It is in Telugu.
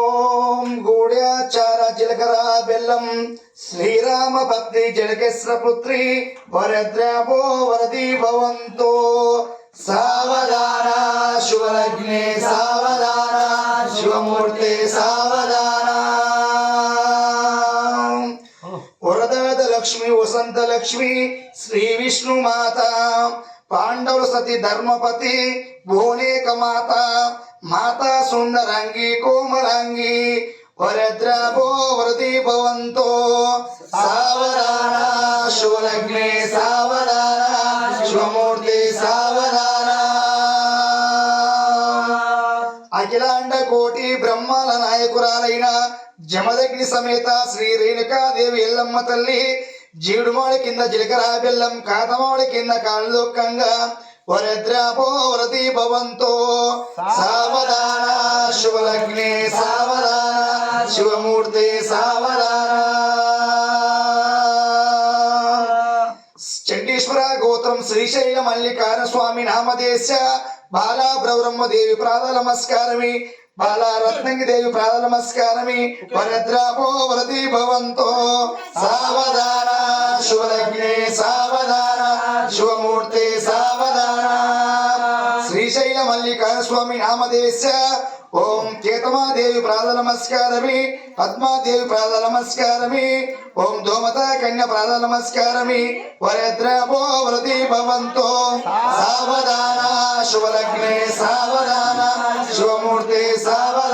ఓం గూఢ్యాచార జీలకర్ర బెల్లం శ్రీరామ భక్తి జనకేశ్వర పుత్రి వరద్రాభో వరది భవంతో. సావధాన శివలగ్నే సావధాన శివమూర్తే సావధాన. వరదవద లక్ష్మి వసంత లక్ష్మి శ్రీ విష్ణు మాత పాండవుల సతి ధర్మపతి భువనేక మాత మాతా సుందరంగి కోమలంగి వరద్రాభో వరది భవంతో సావధాన శివలగ్నే సావధాన శివమూర్తి సావధాన అఖిలాండ కోటి బ్రహ్మాల నాయకురాలైన జమదగ్ని సమేత శ్రీ రేణుకాదేవి ఎల్లమ్మ తల్లి జీడుమాడి కింద జీలకర్ర బెల్లం కాతమాడి కింద కాళ్ళొక్కంగా వరద్రాపో వరది భవంతో సావధాన శివలగ్ని సావధాన శివమూర్తి సావధాన చండీశ్వర గోత్రం శ్రీశైల మల్లికార్జున స్వామి నామదేశ బాలా బ్రహ్మ దేవి ప్రాణ నమస్కారమి బాలా దేవి ప్రాణ నమస్కారమి వరద్రాపో వరది భవంతో సావధాన శివలగ్ని సావధాన శివమూర్తి సా శ్రీశైల మల్లికార్జున స్వామి నామదేశ ఓం కేతమాదేవి ప్రాణ నమస్కారమి పద్మాదేవి ప్రాణ నమస్కారమి ఓం ధూమత కన్య ప్రాణ నమస్కారమి వరద్రాపో వరది భవంతో. సావధాన శివలగ్నే సావధాన శివమూర్తి సావధాన